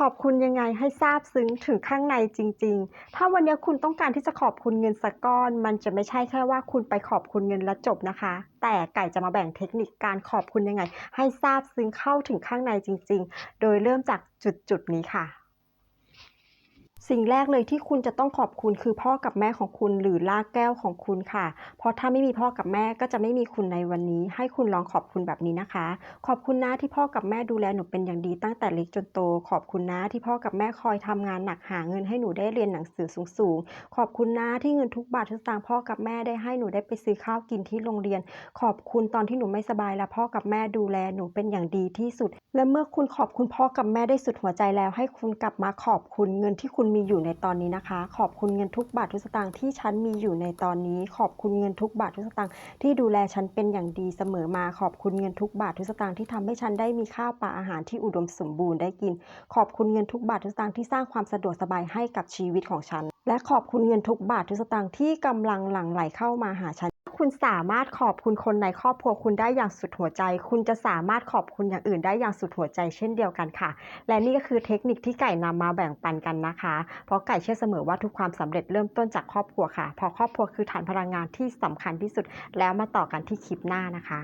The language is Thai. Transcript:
ขอบคุณยังไงให้ทราบซึ้งถึงข้างในจริง ๆ ถ้าวันนี้คุณต้องการที่จะขอบคุณเงินสักก้อน มันจะไม่ใช่แค่ว่าคุณไปขอบคุณเงินแล้วจบนะคะ แต่ไก่จะมาแบ่งเทคนิคการขอบคุณยังไง ให้ทราบซึ้งเข้าถึงข้างในจริง ๆ โดยเริ่มจากจุดๆนี้ค่ะ สิ่งแรกเลยที่คุณจะต้องขอบคุณคือพ่อกับแม่ของคุณหรือรากแก้วของคุณค่ะ เพราะถ้าไม่มีพ่อกับแม่ก็จะไม่มีคุณในวันนี้ ให้คุณลองขอบคุณแบบนี้นะคะ ขอบคุณนะที่พ่อกับแม่ดูแลหนูเป็นอย่างดีตั้งแต่เล็กจนโต ขอบคุณนะที่พ่อกับแม่คอยทำงานหนักหาเงินให้หนูได้เรียนหนังสือสูงๆ ขอบคุณนะที่เงินทุกบาททุกสตางค์พ่อกับแม่ได้ให้หนูได้ไปซื้อข้าวกินที่โรงเรียน ขอบคุณตอนที่หนูไม่สบายและพ่อกับแม่ดูแลหนูเป็นอย่างดีที่สุด และเมื่อคุณขอบคุณพ่อกับแม่ได้สุดหัวใจแล้ว ให้คุณกลับมาขอบคุณเงินที่คุณมีอยู่ในตอนนี้นะคะ ขอบคุณเงินทุกบาททุกสตางค์ที่ฉันมีอยู่ในตอนนี้ ขอบคุณเงินทุกบาททุกสตางค์ที่ดูแลฉันเป็นอย่างดีเสมอมา ขอบคุณเงินทุกบาททุกสตางค์ที่ทำให้ฉันได้มีข้าวปลาอาหารที่อุดมสมบูรณ์ได้กิน ขอบคุณเงินทุกบาททุกสตางค์ที่สร้างความสะดวกสบายให้กับชีวิตของฉัน และขอบคุณเงินทุกบาททุกสตางค์ที่กำลังหลั่งไหลเข้ามาหาฉัน คุณสามารถขอบคุณคนในครอบครัวคุณได้อย่างสุดหัวใจ คุณจะสามารถขอบคุณอย่างอื่นได้อย่างสุดหัวใจเช่นเดียวกันค่ะ และนี่ก็คือเทคนิคที่ไก่นำมาแบ่งปันกันนะคะ เพราะไก่เชื่อเสมอว่าทุกความสำเร็จเริ่มต้นจากครอบครัวค่ะ เพราะครอบครัวคือฐานพลังงานที่สำคัญที่สุด แล้วมาต่อกันที่คลิปหน้านะคะ